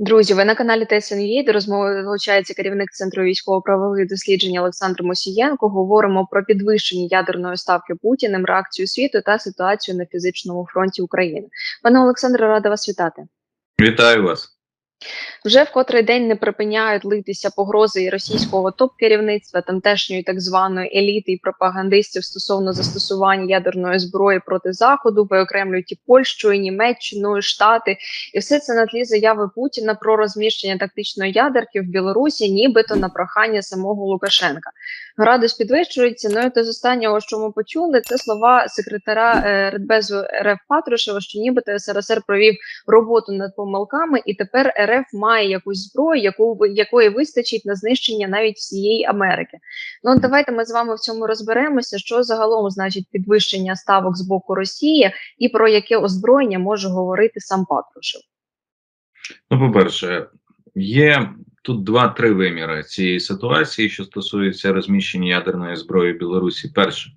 Друзі, ви на каналі ТСНЮ, до розмови долучається керівник Центру військово-правових досліджень Олександр Мосієнко. Говоримо про підвищення ядерної ставки Путіним, реакцію світу та ситуацію на фізичному фронті України. Пане Олександре, рада вас вітати. Вітаю вас. Вже в котрий день не припиняють литися погрози російського топ-керівництва, тамтешньої так званої еліти і пропагандистів стосовно застосування ядерної зброї проти заходу, виокремлюють і Польщу, і Німеччину, і Штати, і все це на тлі заяви Путіна про розміщення тактичної ядерки в Білорусі, нібито на прохання самого Лукашенка. Градус підвищується. Ну і те з останнього, що ми почули, це слова секретаря е, Радбезу РФ Патрушева, що нібито СРСР провів роботу над помилками, і тепер РФ має якусь зброю, яку якої вистачить на знищення навіть всієї Америки. Ну давайте ми з вами в цьому розберемося, що загалом значить підвищення ставок з боку Росії, і про яке озброєння може говорити сам Патрушев. Ну, по-перше, є тут два-три виміри цієї ситуації, що стосується розміщення ядерної зброї в Білорусі. Перше,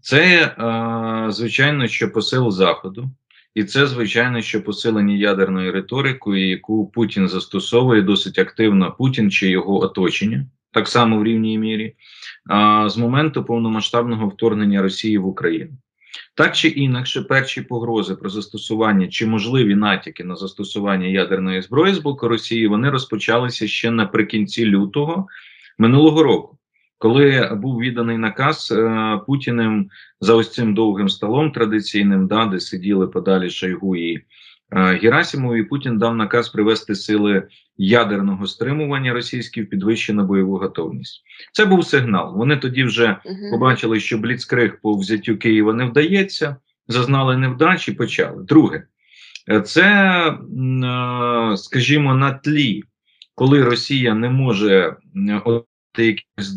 це е, звичайно, що посил Заходу. І це звичайно, що посилення ядерною риторикою, яку Путін застосовує досить активно Путін чи його оточення, так само в рівній мірі, а, з моменту повномасштабного вторгнення Росії в Україну. Так чи інакше, перші погрози про застосування чи можливі натяки на застосування ядерної зброї з боку Росії вони розпочалися ще наприкінці лютого минулого року коли був відданий наказ е, Путіним за ось цим довгим столом традиційним, да, де сиділи подалі Шойгу і е, Герасимові, Путін дав наказ привести сили ядерного стримування російські в підвищену бойову готовність. Це був сигнал. Вони тоді вже угу. побачили, що Бліцкриг по взяттю Києва не вдається, зазнали невдачі. Почали. Друге, це, е, скажімо, на тлі, коли Росія не може отримати якісь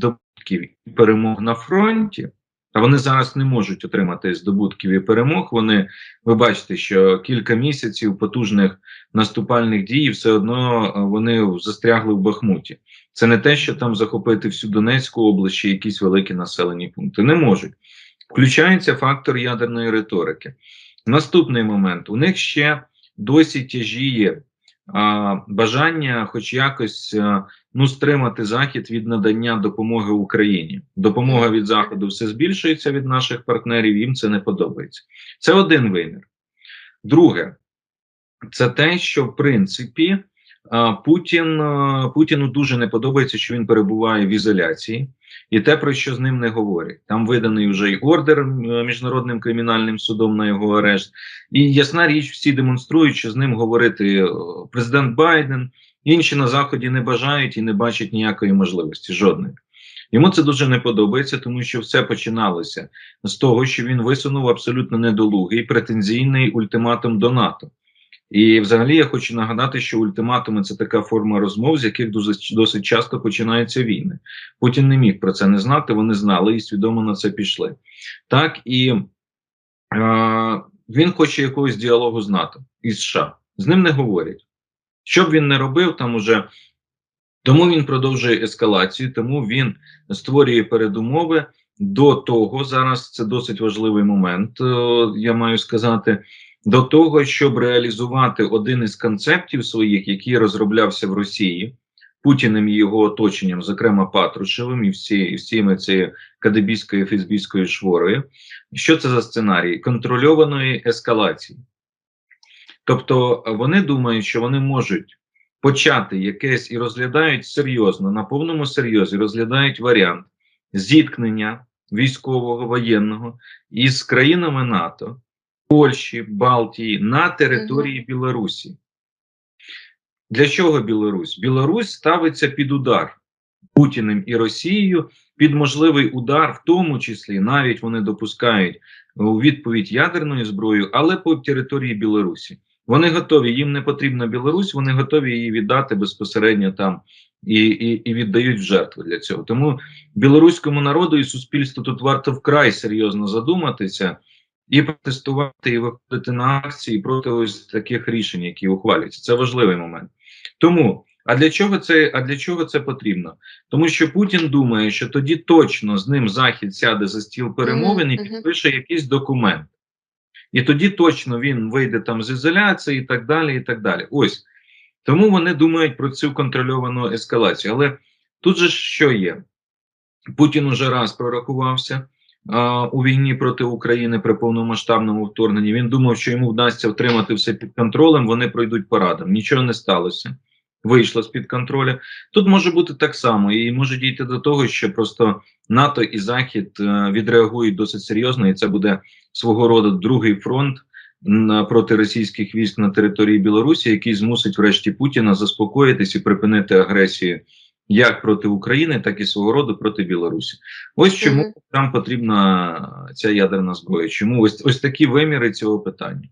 здобутків і перемог на фронті, а вони зараз не можуть отримати здобутків і перемог. Вони ви бачите, що кілька місяців потужних наступальних дій все одно е, вони застрягли в Бахмуті. Це не те, що там захопити всю Донецьку область чи якісь великі населені пункти. Не можуть. Включається фактор ядерної риторики. Наступний момент: у них ще досі тяжіє бажання, хоч якось ну стримати захід від надання допомоги Україні. Допомога від заходу все збільшується від наших партнерів. Їм це не подобається. Це один вимір. Друге, це те, що в принципі Путін Путіну дуже не подобається, що він перебуває в ізоляції, і те, про що з ним не говорять. Там виданий вже й ордер міжнародним кримінальним судом на його арешт. І ясна річ, всі демонструють, що з ним говорити президент Байден. Інші на заході не бажають і не бачать ніякої можливості. Жодної. Йому це дуже не подобається, тому що все починалося з того, що він висунув абсолютно недолугий претензійний ультиматум до НАТО. І, взагалі, я хочу нагадати, що ультиматуми це така форма розмов, з яких досить, часто починаються війни. Путін не міг про це не знати. Вони знали і свідомо на це пішли. Так і е, він хоче якогось діалогу з НАТО і США. З ним не говорять. Що б він не робив, там уже тому він продовжує ескалацію, тому він створює передумови до того. Зараз це досить важливий момент, е, я маю сказати, до того, щоб реалізувати один із концептів своїх, який розроблявся в Росії. Путіним і його оточенням, зокрема Патрушевим, і всі і всіми цією кадебійською фізбійською шворою. Що це за сценарій контрольованої ескалації? Тобто вони думають, що вони можуть почати якесь і розглядають серйозно, на повному серйозі розглядають варіант зіткнення військового воєнного із країнами НАТО, Польщі, Балтії на території Білорусі. Для чого Білорусь? Білорусь ставиться під удар Путіним і Росією під можливий удар, в тому числі навіть вони допускають у відповідь ядерною зброєю, але по території Білорусі. Вони готові, їм не потрібна Білорусь, вони готові її віддати безпосередньо там і і, і віддають в жертву для цього. Тому білоруському народу і суспільству тут варто вкрай серйозно задуматися і протестувати, і виходити на акції проти ось таких рішень, які ухвалюються. Це важливий момент. Тому. А для чого це а для чого це потрібно? Тому що Путін думає, що тоді точно з ним Захід сяде за стіл перемовин і підпише якийсь документ. І тоді точно він вийде там з ізоляції і так далі. і так далі. Ось Тому вони думають про цю контрольовану ескалацію. Але тут же що є? Путін уже раз прорахувався у війні проти України при повномасштабному вторгненні. Він думав, що йому вдасться втримати все під контролем. Вони пройдуть парадом. Нічого не сталося. Вийшло з під контролю. Тут може бути так само, і може дійти до того, що просто НАТО і Захід е, відреагують досить серйозно, і це буде свого роду другий фронт проти російських військ на території Білорусі, який змусить врешті Путіна заспокоїтись і припинити агресію як проти України, так і свого роду проти Білорусі. Ось чому Мгм. там потрібна ця ядерна зброя. Чому ось ось такі виміри цього питання?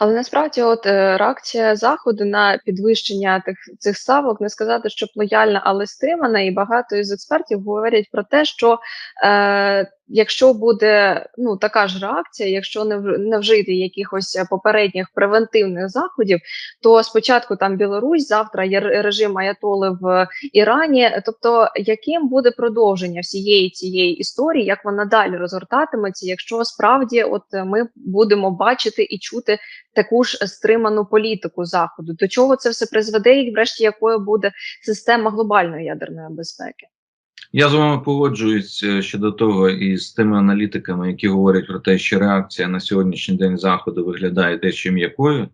Але насправді, от е, реакція заходу на підвищення тих цих ставок, не сказати, що лояльна, але стримана, і багато із експертів говорять про те, що е, якщо буде ну така ж реакція, якщо не не вжити якихось е, попередніх превентивних заходів, то спочатку там Білорусь, завтра є ре- режим Аятоли в Ірані. Тобто, яким буде продовження всієї цієї історії, як вона далі розгортатиметься, якщо справді от е, ми будемо бачити і чути таку ж стриману політику заходу, до чого це все призведе, і врешті якою буде система глобальної ядерної безпеки? Я з вами погоджуюсь е, щодо того і з тими аналітиками, які говорять про те, що реакція на сьогоднішній день заходу виглядає дещо м'якою,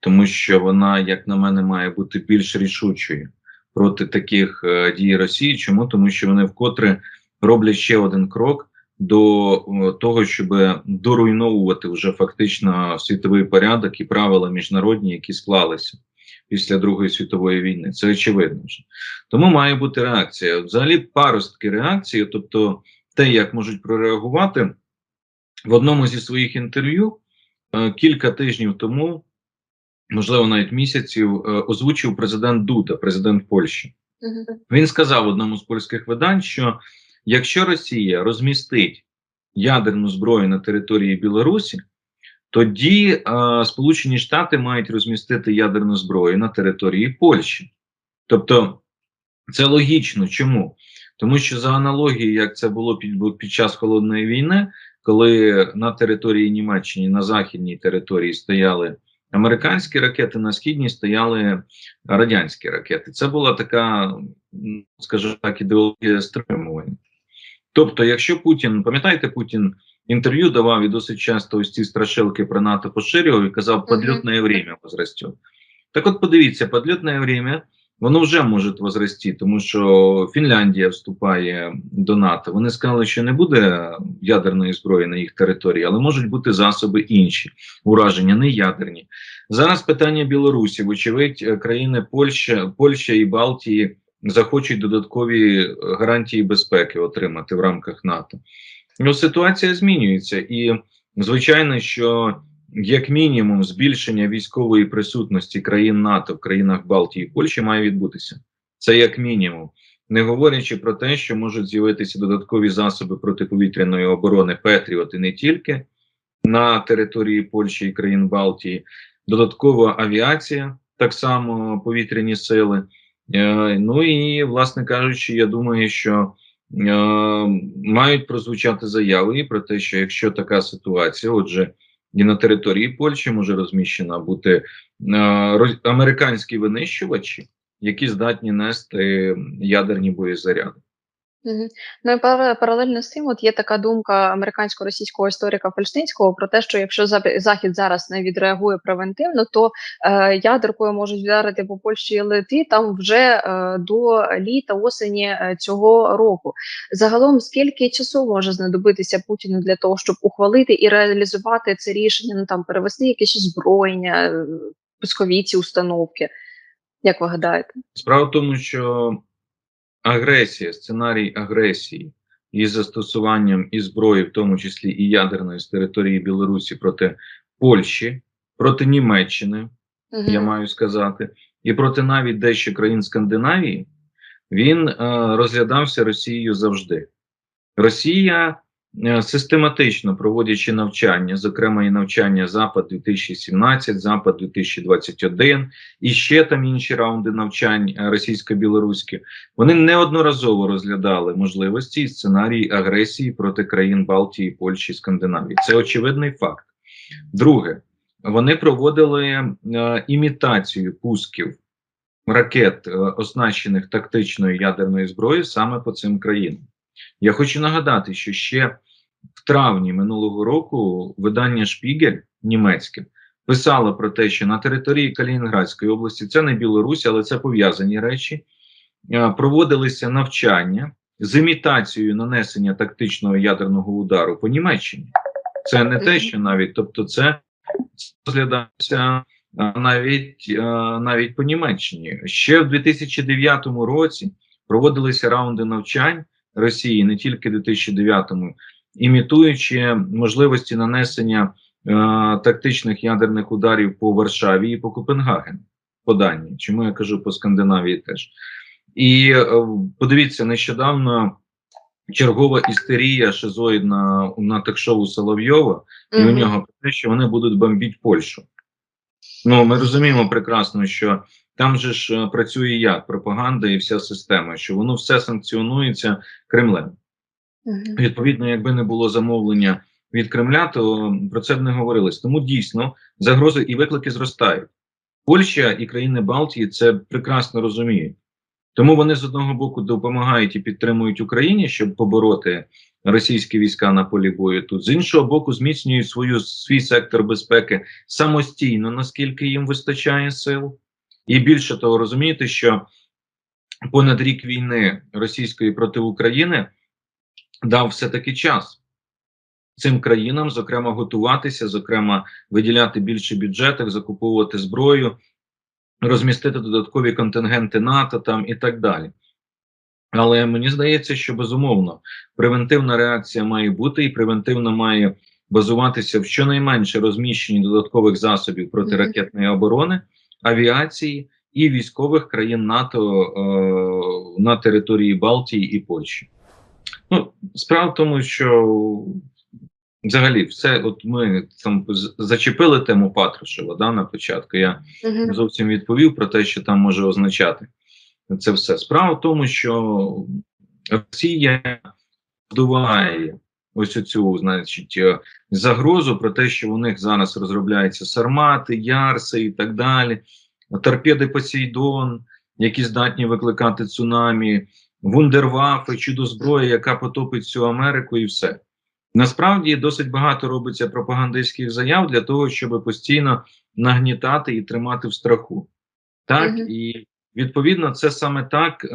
тому що вона, як на мене, має бути більш рішучою проти таких е, дій Росії. Чому? Тому що вони вкотре роблять ще один крок до е, того, щоб доруйновувати вже фактично світовий порядок і правила міжнародні, які склалися після Другої світової війни. Це очевидно вже. Тому має бути реакція. Взагалі, паростки реакції, тобто те, як можуть прореагувати в одному зі своїх інтерв'ю е, кілька тижнів тому, можливо, навіть місяців, е, озвучив президент Дуда, президент Польщі. Він сказав одному з польських видань, що якщо Росія розмістить ядерну зброю на території Білорусі, тоді е, Сполучені Штати мають розмістити ядерну зброю на території Польщі. Тобто це логічно. Чому? Тому що за аналогією, як це було під, під час холодної війни, коли на території Німеччини, на західній території стояли американські ракети, на східній стояли радянські ракети. Це була така, м, скажімо так, ідеологія стримування. Тобто, якщо Путін, пам'ятаєте, Путін інтерв'ю давав і досить часто ось ці страшилки про НАТО поширював і казав, подльотне время возрастет. Так от подивіться, подльотне время воно вже може возрасти, тому що Фінляндія вступає до НАТО. Вони сказали, що не буде ядерної зброї на їх території, але можуть бути засоби інші, ураження, не ядерні. Зараз питання Білорусі, вочевидь, е, країни Польща, Польща і Балтії захочуть додаткові гарантії безпеки отримати в рамках НАТО. Ну, ситуація змінюється, і звичайно, що як мінімум збільшення військової присутності країн НАТО в країнах Балтії і Польщі має відбутися. Це як мінімум, не говорячи про те, що можуть з'явитися додаткові засоби протиповітряної оборони Петріот і не тільки на території Польщі і країн Балтії, додаткова авіація, так само повітряні сили. Е, ну і, власне кажучи, я думаю, що мають прозвучати заяви про те, що якщо така ситуація, отже, і на території Польщі може розміщена бути е, американські винищувачі, які здатні нести ядерні боєзаряди. Ну і пара- паралельно з цим, от є така думка американсько-російського історика Фельштинського про те, що якщо Захід зараз не відреагує превентивно, то е, ядеркою можуть вдарити по Польщі і Литві там вже е, до літа осені е, цього року. Загалом, скільки часу може знадобитися Путіну для того, щоб ухвалити і реалізувати це рішення, ну там перевести якесь озброєння, е, пускові ці установки? Як ви гадаєте? Справа в тому, що агресія, сценарій агресії із застосуванням і зброї, в тому числі і ядерної з території Білорусі проти Польщі, проти Німеччини, я маю сказати, і проти навіть дещо країн Скандинавії, він е, розглядався Росією завжди. Росія систематично проводячи навчання, зокрема і навчання Запад 2017, Запад 2021 і ще там інші раунди навчань е, російсько-білоруських, вони неодноразово розглядали можливості і сценарії агресії проти країн Балтії, Польщі, Скандинавії. Це очевидний факт. Друге, вони проводили е, імітацію пусків ракет, е, оснащених тактичною ядерною зброєю саме по цим країнам. Я хочу нагадати, що ще в травні минулого року видання Шпігель німецьке писало про те, що на території Калінінградської області це не Білорусь, але це пов'язані речі. е, Проводилися навчання з імітацією нанесення тактичного ядерного удару по Німеччині. Це не те, що навіть, тобто, це розглядається е, навіть, е, навіть по Німеччині. Ще в 2009 році проводилися раунди навчань Росії, не тільки в 2009-му, імітуючи можливості нанесення е, тактичних ядерних ударів по Варшаві і по Копенгагену, по Данії. Чому я кажу по Скандинавії теж. І е, подивіться, нещодавно чергова істерія шизоїдна на ток-шоу Соловйова, і у нього про те, що вони будуть бомбити Польщу. Ну, ми розуміємо прекрасно, що там же ж е, працює як пропаганда і вся система, що воно все санкціонується Кремлем. Мгм. Відповідно, якби не було замовлення від Кремля, то про це б не говорилось. Тому дійсно загрози і виклики зростають. Польща і країни Балтії це прекрасно розуміють. Тому вони з одного боку допомагають і підтримують Україні, щоб побороти російські війська на полі бою тут. З іншого боку, зміцнюють свою свій сектор безпеки самостійно, наскільки їм вистачає сил. І більше того, розумієте, що понад рік війни російської проти України дав все-таки час цим країнам, зокрема, готуватися, зокрема, виділяти більше бюджетів, закуповувати зброю, розмістити додаткові контингенти НАТО там і так далі. Але мені здається, що безумовно превентивна реакція має бути, і превентивно має базуватися в щонайменше розміщенні додаткових засобів протиракетної оборони, авіації і військових країн НАТО е, на території Балтії і Польщі. Ну, справа в тому, що взагалі все, от ми там зачепили тему Патрушева да, на початку. Я не зовсім відповів про те, що там може означати це все. Справа в тому, що Росія вдуває ось цю, значить, е, загрозу про те, що у них зараз розробляються сармати, ярси і так далі, торпеди Посейдон, які здатні викликати цунамі, вундервафи, чудо зброя, яка потопить всю Америку, і все. Насправді досить багато робиться пропагандистських заяв для того, щоб постійно нагнітати і тримати в страху. Так Мгм. і відповідно це саме так е,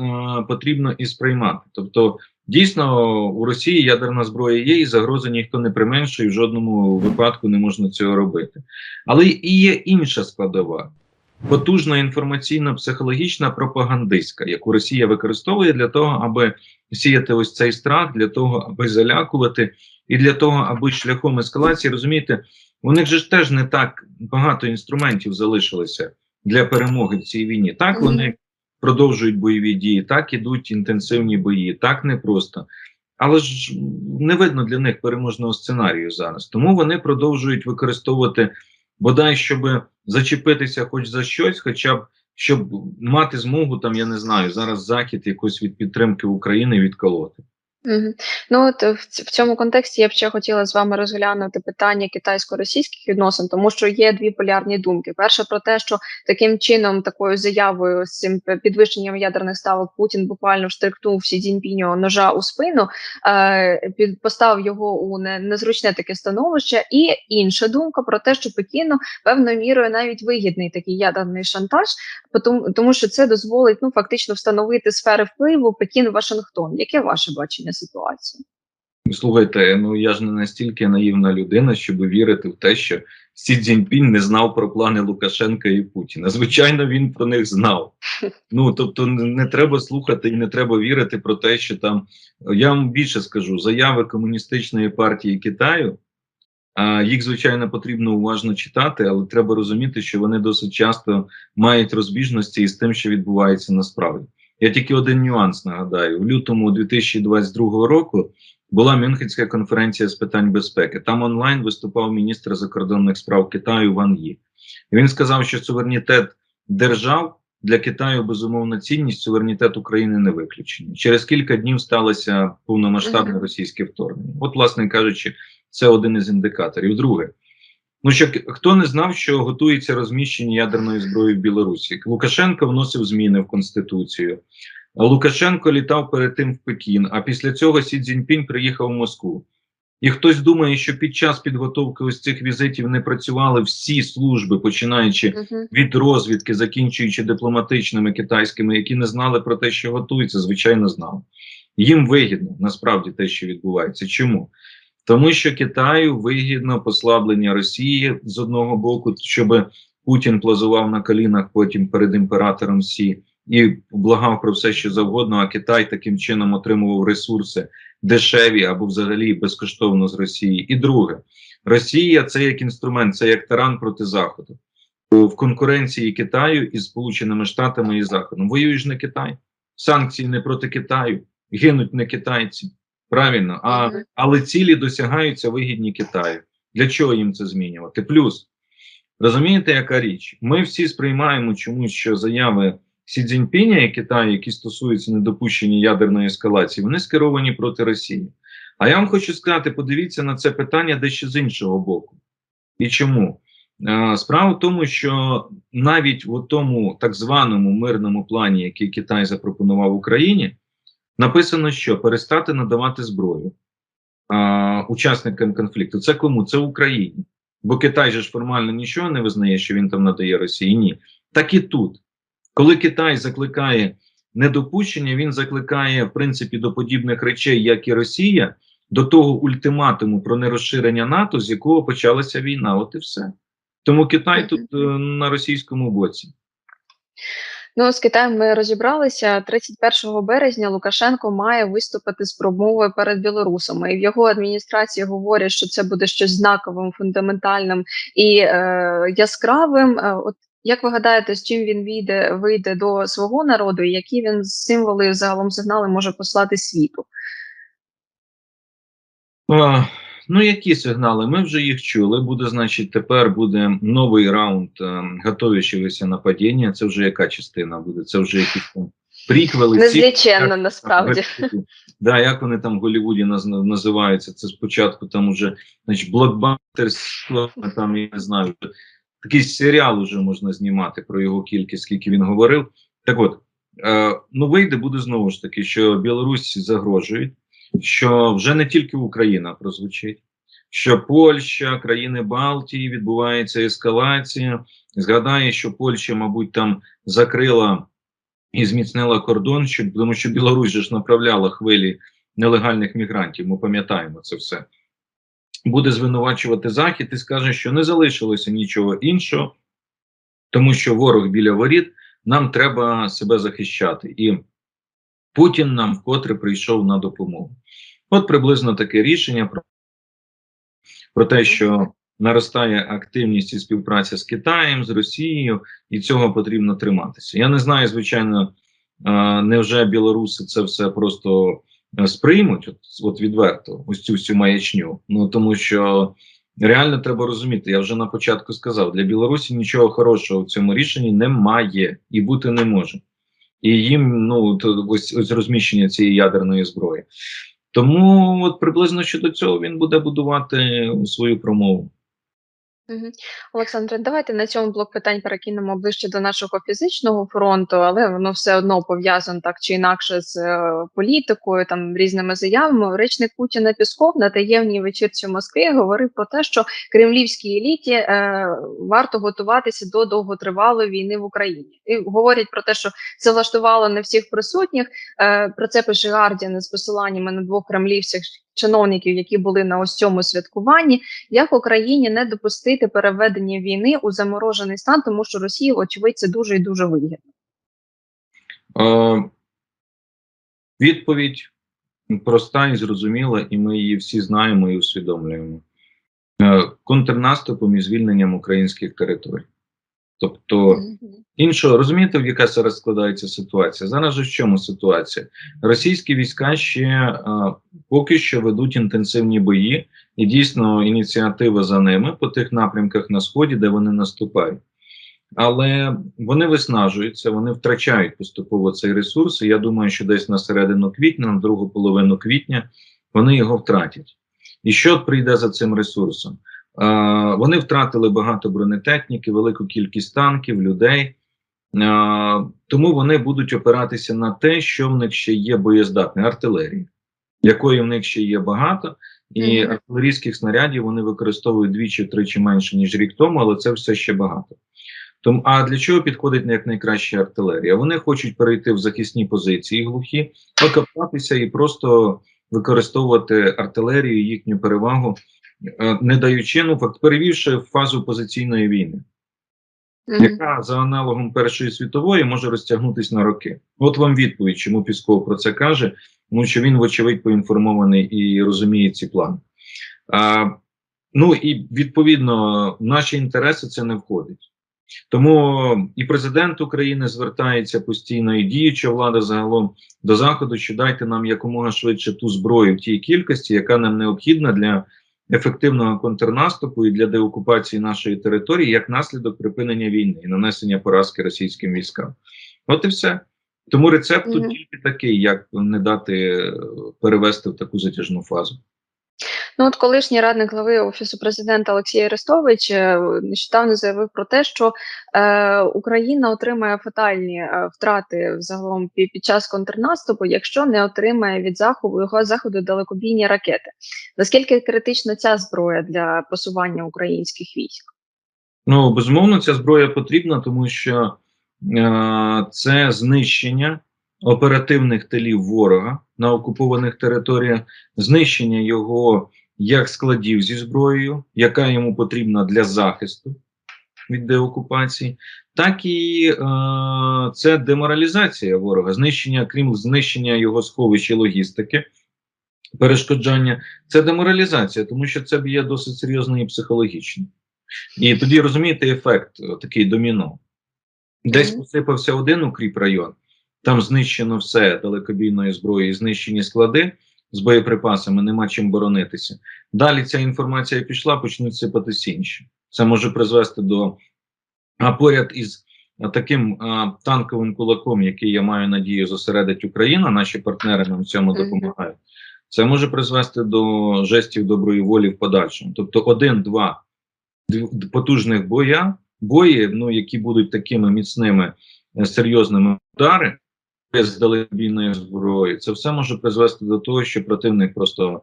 потрібно і сприймати. Тобто, дійсно, у Росії ядерна зброя є, і загрози ніхто не применшує, і в жодному випадку не можна цього робити. Але і є інша складова. Потужна інформаційно-психологічна пропагандистська, яку Росія використовує для того, аби сіяти ось цей страх, для того, аби залякувати, і для того, аби шляхом ескалації, розумієте, у них же ж теж не так багато інструментів залишилося для перемоги в цій війні. Так вони продовжують бойові дії, так ідуть інтенсивні бої, так непросто. Але ж не видно для них переможного сценарію зараз. Тому вони продовжують використовувати бодай, щоб зачепитися хоч за щось, хоча б щоб мати змогу, там я не знаю, зараз захід якось від підтримки України відколоти. Ну от в, в цьому контексті я б ще хотіла з вами розглянути питання китайсько-російських відносин, тому що є дві полярні думки. Перша про те, що таким чином, такою заявою з цим підвищенням ядерних ставок Путін буквально штрикнув Сі Цзіньпіню ножа у спину, е, під поставив його у не, незручне таке становище. І інша думка про те, що Пекіну певною мірою навіть вигідний такий ядерний шантаж, тому, тому що це дозволить ну фактично встановити сфери впливу Пекін-Вашингтон. Яке ваше бачення ситуації? Слухайте, ну я ж не настільки наївна людина, щоб вірити в те, що Сі Цзіньпінь не знав про плани Лукашенка і Путіна. Звичайно, він про них знав. Ну тобто, не, не треба слухати і не треба вірити про те, що там я вам більше скажу заяви комуністичної партії Китаю. А їх звичайно потрібно уважно читати, але треба розуміти, що вони досить часто мають розбіжності із тим, що відбувається насправді. Я тільки один нюанс нагадаю: в лютому 2022 року була Мюнхенська конференція з питань безпеки. Там онлайн виступав міністр закордонних справ Китаю Ван Ї. І він сказав, що суверенітет держав для Китаю безумовна цінність, суверенітет України не виключений. Через кілька днів сталося повномасштабне російське вторгнення. От, власне кажучи, це один із індикаторів. Друге, Ну що хто не знав, що готується розміщення ядерної зброї в Білорусі? Лукашенко вносив зміни в конституцію. Лукашенко літав перед тим в Пекін, а після цього Сі Цзіньпінь приїхав в Москву. І хтось думає, що під час підготовки ось цих візитів не працювали всі служби, починаючи Мгм. від розвідки, закінчуючи дипломатичними китайськими, які не знали про те, що готується, звичайно, знали. Їм вигідно насправді те, що відбувається. Чому? Тому що Китаю вигідно послаблення Росії з одного боку, щоб Путін плазував на колінах потім перед імператором Сі і благав про все, що завгодно. А Китай таким чином отримував ресурси дешеві або взагалі безкоштовно з Росії. І друге, Росія це як інструмент, це як таран проти Заходу в конкуренції Китаю із Сполученими Штатами і Заходом. Воює ж не Китай, санкції не проти Китаю, гинуть не китайці. Правильно, а, але цілі досягаються вигідні Китаю. Для чого їм це змінювати? Плюс розумієте, яка річ? Ми всі сприймаємо чомусь, що заяви Сі Цзіньпіня і Китаю, які стосуються недопущення ядерної ескалації, вони скеровані проти Росії. А я вам хочу сказати: подивіться на це питання дещо з іншого боку. І чому? Справа в тому, що навіть в тому так званому мирному плані, який Китай запропонував Україні, написано, що перестати надавати зброю а, учасникам конфлікту. Це кому? Це Україні. Бо Китай же ж формально нічого не визнає, що він там надає Росії. Ні. Так і тут. Коли Китай закликає недопущення, він закликає, в принципі, до подібних речей, як і Росія, до того ультиматуму про нерозширення НАТО, з якого почалася війна. От і все. Тому Китай тут е, на російському боці. Ну, з Китаєм ми розібралися. 31 березня Лукашенко має виступити з промовою перед білорусами. І в його адміністрації говорять, що це буде щось знаковим, фундаментальним і е, яскравим. Е, От як ви гадаєте, з чим він вийде, вийде до свого народу, і які він символи загалом сигнали може послати світу? Ну, які сигнали? Ми вже їх чули. Буде, значить, тепер буде новий раунд е, готуючогося нападіння. Це вже яка частина буде? Це вже якісь там приквели. Незліченно як- насправді. Да, як вони там в Голлівуді наз- називаються? Це спочатку там уже значить, блокбастерство, там я не знаю. Такий серіал уже можна знімати про його кількість, скільки він говорив. Так от, е, ну вийде буде знову ж таки, що Білорусь загрожують, що вже не тільки Україна прозвучить, що Польща, країни Балтії відбувається ескалація. Згадає, що Польща, мабуть, там закрила і зміцнила кордон, щоб тому що Білорусь ж направляла хвилі нелегальних мігрантів. Ми пам'ятаємо це все. Буде звинувачувати Захід і скаже, що не залишилося нічого іншого, тому що ворог біля воріт, нам треба себе захищати. І Путін нам вкотре прийшов на допомогу. От приблизно таке рішення про, про те, що наростає активність і співпраця з Китаєм, з Росією, і цього потрібно триматися. Я не знаю, звичайно, невже білоруси це все просто е, сприймуть, от, от відверто, ось цю всю маячню. Ну тому що реально треба розуміти, я вже на початку сказав: для Білорусі нічого хорошого в цьому рішенні немає і бути не може. І їм ну то ось ось розміщення цієї ядерної зброї. Тому от приблизно щодо цього він буде будувати свою промову. Мгм. Олександре, давайте на цьому блок питань перекинемо ближче до нашого фізичного фронту, але воно все одно пов'язано так чи інакше з е, політикою, там різними заявами. Речник Путіна Пісков на таємній вечірці в Москві говорив про те, що кремлівській еліті е, варто готуватися до довготривалої війни в Україні. І говорять про те, що це влаштувало не всіх присутніх. Е, про це пише Гардіан з посиланнями на двох кремлівських чиновників, які були на ось цьому святкуванні як Україні не допустити переведення війни у заморожений стан, тому що Росії, очевидь, це дуже і дуже вигідно. Е, відповідь проста і зрозуміла, і ми її всі знаємо і усвідомлюємо. Е, контрнаступом і звільненням українських територій. Тобто, іншого розумієте, в яка зараз складається ситуація? Зараз же в чому ситуація? Російські війська ще е, поки що ведуть інтенсивні бої, і дійсно ініціатива за ними по тих напрямках на сході, де вони наступають. Але вони виснажуються, вони втрачають поступово цей ресурс. І я думаю, що десь на середину квітня, на другу половину квітня, вони його втратять. І що прийде за цим ресурсом? Вони втратили багато бронетехніки, велику кількість танків, людей. Е, тому вони будуть опиратися на те, що в них ще є боєздатна артилерія, якої в них ще є багато, і Мгм. артилерійських снарядів вони використовують двічі-тричі менше ніж рік тому, але це все ще багато. Тому а для чого підходить як найкраща артилерія? Вони хочуть перейти в захисні позиції глухі, окопатися і просто використовувати артилерію, їхню перевагу, е, не даючи ну факт, перевівши фазу позиційної війни, Мгм. яка за аналогом Першої світової може розтягнутися на роки. От вам відповідь, чому Пісков про це каже, тому що він, вочевидь, поінформований і розуміє ці плани. А, ну і відповідно, наші інтереси це не входить. Тому і президент України звертається постійно, і діюча влада загалом до заходу, що дайте нам якомога швидше ту зброю в тій кількості, яка нам необхідна для ефективного контрнаступу і для деокупації нашої території як наслідок припинення війни і нанесення поразки російським військам. От і все. Тому рецепт тут тільки такий, як не дати е, перевести в таку затяжну фазу. Ну, от колишній радник глави офісу президента Олексій Арестович е, нещодавно заявив про те, що е, Україна отримає фатальні е, втрати загалом пі- під час контрнаступу, якщо не отримає від заходу його заходу далекобійні ракети. Наскільки критична ця зброя для просування українських військ? Ну, безумовно, ця зброя потрібна, тому що е, це знищення оперативних тилів ворога на окупованих територіях, знищення його як складів зі зброєю, яка йому потрібна для захисту від деокупації, так і е, це деморалізація ворога, знищення, крім знищення його сховищ і логістики. Перешкоджання це деморалізація, тому що це б'є досить серйозно і психологічно. І тоді розумієте ефект такий доміно. Десь посипався один укріп район, там знищено все далекобійної зброї, знищені склади з боєприпасами, нема чим боронитися. Далі ця інформація пішла, почнуть сипатися інші. Це може призвести до а поряд із таким а, танковим кулаком, який я маю надію зосередить Україна, наші партнери нам в цьому допомагають. Це може призвести до жестів доброї волі в подальшому. Тобто, один-два потужних боя, бої, ну які будуть такими міцними, е, серйозними удари без далекобійної зброї, це все може призвести до того, що противник просто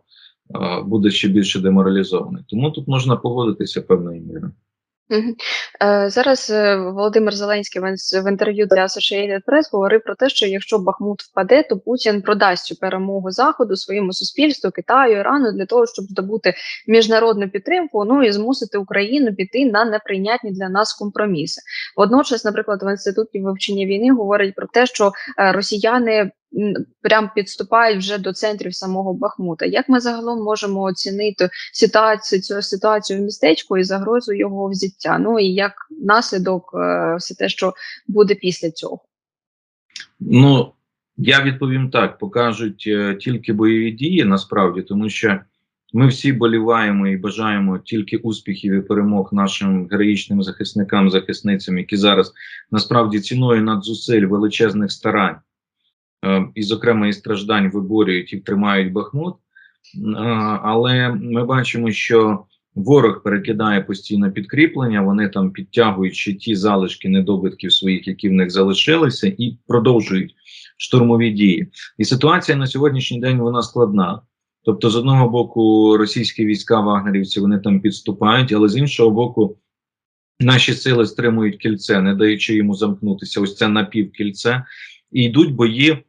буде ще більше деморалізований. Тому тут можна погодитися певною мірою. Е, Зараз е, Володимир Зеленський в ін- в інтерв'ю для Associated Press говорив про те, що якщо Бахмут впаде, то Путін продасть цю перемогу Заходу своєму суспільству, Китаю, Ірану для того, щоб здобути міжнародну підтримку, ну і змусити Україну піти на неприйнятні для нас компроміси. Водночас, наприклад, в інституті вивчення війни говорять про те, що е, росіяни прям підступають вже до центрів самого Бахмута. Як ми загалом можемо оцінити ситуацію цю ситуацію в містечку і загрозу його взяття? Ну і як наслідок е, все те, що буде після цього? Ну я відповім так: покажуть е, тільки бойові дії насправді, тому що ми всі боліваємо і бажаємо тільки успіхів і перемог нашим героїчним захисникам, захисницям, які зараз насправді ціною надзусиль величезних старань і, зокрема, і страждань виборюють і тримають Бахмут. Е, але ми бачимо, що ворог перекидає постійно підкріплення, вони там підтягують ще ті залишки недобитків своїх, які в них залишилися, і продовжують штурмові дії. І ситуація на сьогоднішній день вона складна. Тобто, з одного боку, російські війська вагнерівці вони там підступають, але з іншого боку, наші сили стримують кільце, не даючи йому замкнутися. Ось це напівкільце, і йдуть бої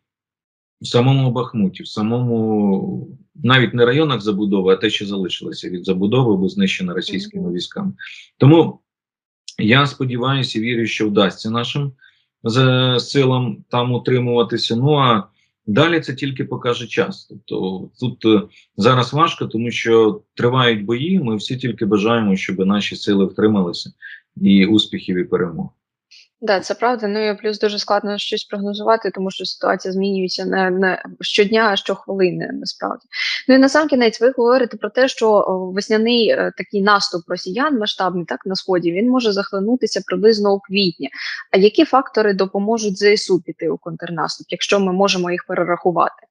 в самому Бахмуті, в самому навіть не районах забудови, а те, що залишилося від забудови, бо знищено російськими військами. Тому я сподіваюся і вірю, що вдасться нашим силам там утримуватися. Ну а далі це тільки покаже час. Тобто тут е, зараз важко, тому що тривають бої. Ми всі тільки бажаємо, щоб наші сили втрималися і успіхів і перемог. Да, це правда. Ну і плюс дуже складно щось прогнозувати, тому що ситуація змінюється не, не щодня, а щохвилини, насправді. Ну і на сам кінець ви говорите про те, що весняний е, такий наступ росіян масштабний, так на сході, він може захлинутися приблизно у квітні. А які фактори допоможуть ЗСУ піти у контрнаступ, якщо ми можемо їх перерахувати?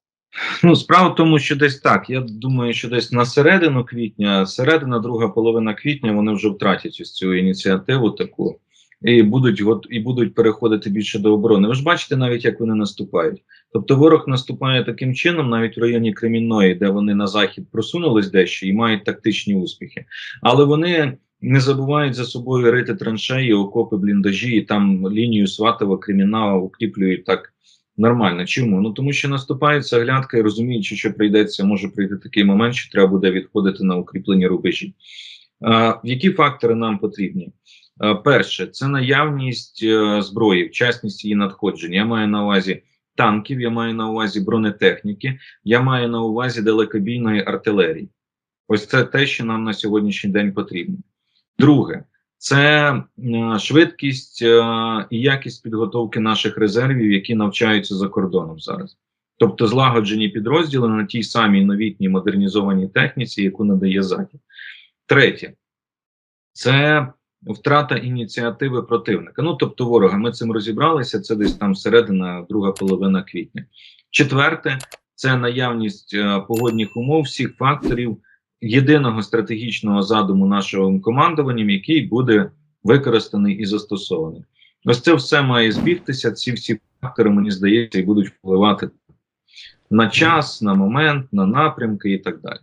Ну, справа в тому, що десь так. Я думаю, що десь на середину квітня, середина, друга половина квітня вони вже втратять ось цю ініціативу таку і будуть гот- і будуть переходити більше до оборони. Ви ж бачите навіть, як вони наступають. Тобто ворог наступає таким чином, навіть в районі Кремінної, де вони на захід просунулись дещо і мають тактичні успіхи. Але вони не забувають за собою рити траншеї, окопи, бліндажі, і там лінію Сватова, Кремінна укріплюють так нормально. Чому? Ну тому що наступається глядка і розуміючи, що прийдеться, може прийти такий момент, що треба буде відходити на укріплені рубежі. А, які фактори нам потрібні? А, перше, це наявність е, зброї, вчасність її надходження. Я маю на увазі танків, я маю на увазі бронетехніки, я маю на увазі далекобійної артилерії. Ось це те, що нам на сьогоднішній день потрібно. Друге, це е, швидкість е, і якість підготовки наших резервів, які навчаються за кордоном зараз. Тобто злагоджені підрозділи на тій самій новітній модернізованій техніці, яку надає Захід. Третє, це втрата ініціативи противника. Ну тобто ворога. Ми цим розібралися. Це десь там середина, друга половина квітня. Четверте, це наявність е, погодних умов, всіх факторів єдиного стратегічного задуму нашого командуванням, який буде використаний і застосований. Ось це все має збігтися. Ці всі фактори, мені здається, і будуть впливати на час, на момент, на напрямки і так далі.